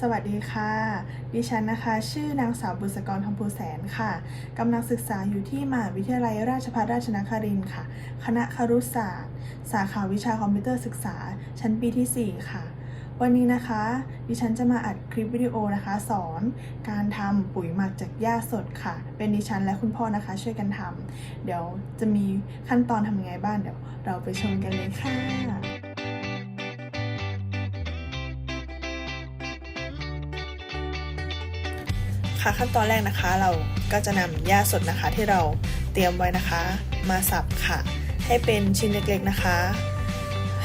สวัสดีค่ะ ดิฉันนะคะ ชื่อนางสาวบุษกรคำพูแสนค่ะกำลังศึกษาอยู่ที่มหาวิทยาลัยราชภัฏราชนครินทร์ค่ะ คณะครุศาสตร์ สาขาวิชาคอมพิวเตอร์ศึกษา ชั้นปีที่ 4 ค่ะ วันนี้นะคะ ดิฉันจะมาอัดคลิปวิดีโอนะคะ สอนการทำปุ๋ยหมักจากหญ้าสดค่ะ เป็นดิฉันและคุณพ่อนะคะ ช่วยกันทำเดี๋ยวจะมีขั้นตอนทำยังไงบ้างเดี๋ยวเราไปชมกันเลยค่ะ คะ ขั้นตอนแรกนะคะ เราก็จะนำหญ้าสดนะคะที่เราเตรียมไว้นะคะ มาสับค่ะ ให้เป็นชิ้นเล็กๆนะคะ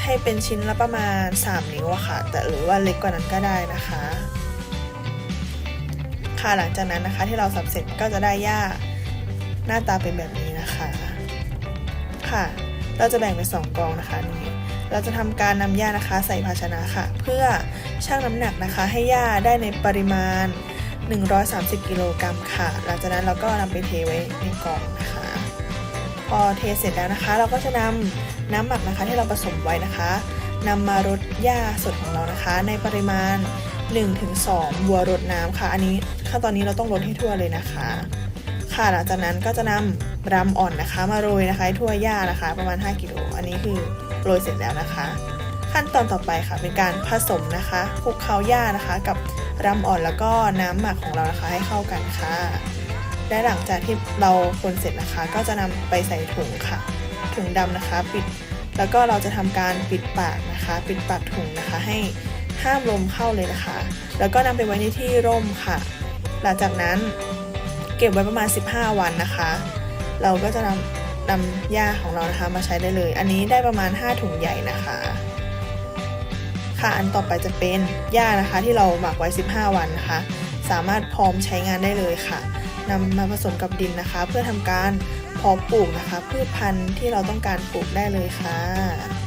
ให้เป็นชิ้นละประมาณ 3 นิ้วอะค่ะ แต่หรือว่าเล็กกว่านั้นก็ได้นะคะ ค่ะหลังจากนั้นนะคะที่เราสับเสร็จก็จะได้หญ้าหน้าตาเป็นแบบนี้นะคะค่ะ เราจะแบ่งเป็นสองกองนะคะนี่เราจะทำการนำหญ้านะคะ ใส่ภาชนะค่ะ เพื่อชั่งน้ำหนักนะคะ ให้หญ้าได้ในปริมาณ 130 กิโลกรัมค่ะ หลังจากนั้นเราก็นำไปเทไว้ในกล่องนะคะ พอเทเสร็จแล้วนะคะ เราก็จะนำน้ำหมักนะคะที่เราผสมไว้นะคะนำมารดหญ้าสดของเรานะคะ ในปริมาณ 1-2 บัวรดน้ำค่ะ อันนี้ขั้นตอนนี้เราต้องรดให้ทั่วเลยนะคะ ค่ะหลังจากนั้นก็จะนำรำอ่อนนะคะ มาโรยนะคะทั่วหญ้านะคะ ประมาณ 5 กิโล อันนี้คือโรยเสร็จแล้วนะคะ ขั้นตอนต่อไปค่ะเป็นการผสมนะคะคลุกเคล้าหญ้านะคะกับ รำอ่อนแล้วก็น้ำหมักของเรานะคะให้เข้ากันค่ะ และหลังจากที่เราคนเสร็จนะคะ ก็จะนำไปใส่ถุงค่ะ ถุงดำนะคะปิด แล้วก็เราจะทำการปิดปากนะคะ ปิดปากถุงนะคะให้ห้ามลมเข้าเลยนะคะ แล้วก็นำไปไว้ในที่ร่มค่ะ หลังจากนั้นเก็บไว้ประมาณ 15 วันนะคะ เราก็จะนำนำหญ้าของเรานะคะมาใช้ได้เลย อันนี้ได้ประมาณ 5 ถุงใหญ่นะคะ ค่ะ อันต่อไปจะเป็นหญ้านะคะ ที่เราหมักไว้ 15 วันนะคะ สามารถพร้อมใช้งานได้เลยค่ะนำมาผสมกับดินนะคะ เพื่อทำการเพาะปลูกนะคะพืชพันธุ์ที่เราต้องการปลูกได้เลยค่ะ